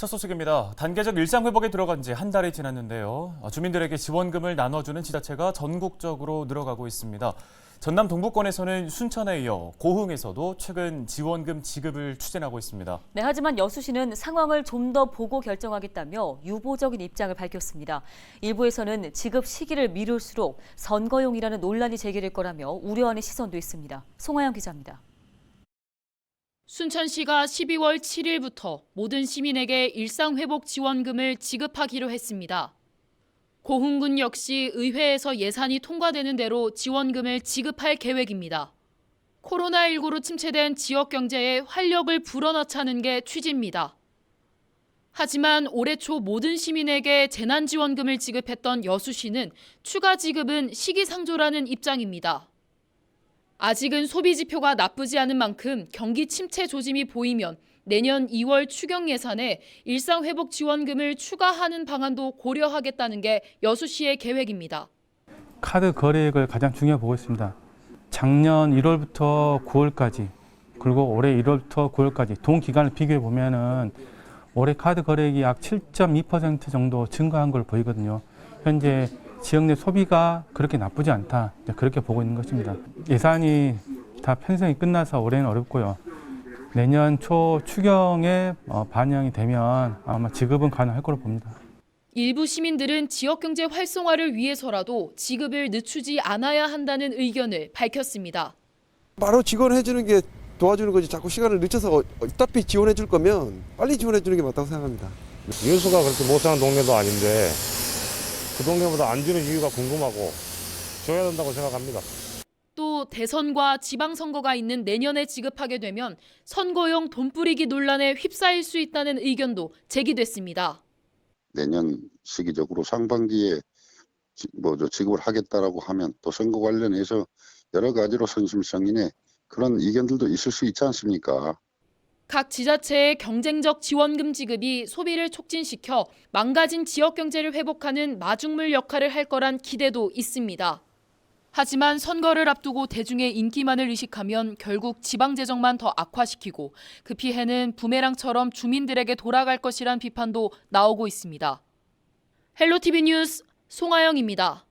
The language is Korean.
첫 소식입니다. 단계적 일상 회복에 들어간 지 한 달이 지났는데요. 아, 주민들에게 지원금을 나눠주는 지자체가 전국적으로 늘어가고 있습니다. 전남 동부권에서는 순천에 이어 고흥에서도 최근 지원금 지급을 추진하고 있습니다. 네, 하지만 여수시는 상황을 좀 더 보고 결정하겠다며 유보적인 입장을 밝혔습니다. 일부에서는 지급 시기를 미룰수록 선거용이라는 논란이 제기될 거라며 우려하는 시선도 있습니다. 송하영 기자입니다. 순천시가 12월 7일부터 모든 시민에게 일상회복 지원금을 지급하기로 했습니다. 고흥군 역시 의회에서 예산이 통과되는 대로 지원금을 지급할 계획입니다. 코로나19로 침체된 지역 경제에 활력을 불어넣자는 게 취지입니다. 하지만 올해 초 모든 시민에게 재난지원금을 지급했던 여수시는 추가 지급은 시기상조라는 입장입니다. 아직은 소비 지표가 나쁘지 않은 만큼 경기 침체 조짐이 보이면 내년 2월 추경 예산에 일상 회복 지원금을 추가하는 방안도 고려하겠다는 게 여수시의 계획입니다. 카드 거래액을 가장 중요하게 보고 있습니다. 작년 1월부터 9월까지 그리고 올해 1월부터 9월까지 동 기간을 비교해 보면은 올해 카드 거래액이 약 7.2% 정도 증가한 걸 보이거든요. 현재 지역 내 소비가 그렇게 나쁘지 않다. 그렇게 보고 있는 것입니다. 예산이 다 편성이 끝나서 올해는 어렵고요. 내년 초 추경에 어, 반영이 되면 아마 지급은 가능할 거로 봅니다. 일부 시민들은 지역 경제 활성화를 위해서라도 지급을 늦추지 않아야 한다는 의견을 밝혔습니다. 바로 지원해 주는 게 도와주는 거지 자꾸 시간을 늦춰서 어- 어차피 지원해 줄 거면 빨리 지원해 주는 게 맞다고 생각합니다. 여수가 그렇게 못 사는 동네도 아닌데 그 동네보다 안 주는 이유가 궁금하고 줘야 된다고 생각합니다. 또 대선과 지방선거가 있는 내년에 지급하게 되면 선거용 돈 뿌리기 논란에 휩싸일 수 있다는 의견도 제기됐습니다. 내년 시기적으로 상반기에 지- 뭐저 지급을 하겠다라고 하면 또 선거 관련해서 여러 가지로 선심성인의 그런 의견들도 있을 수 있지 않습니까? 각 지자체의 경쟁적 지원금 지급이 소비를 촉진시켜 망가진 지역 경제를 회복하는 마중물 역할을 할 거란 기대도 있습니다. 하지만 선거를 앞두고 대중의 인기만을 의식하면 결국 지방 재정만 더 악화시키고 그 피해는 부메랑처럼 주민들에게 돌아갈 것이란 비판도 나오고 있습니다. 헬로티비 뉴스 송하영입니다.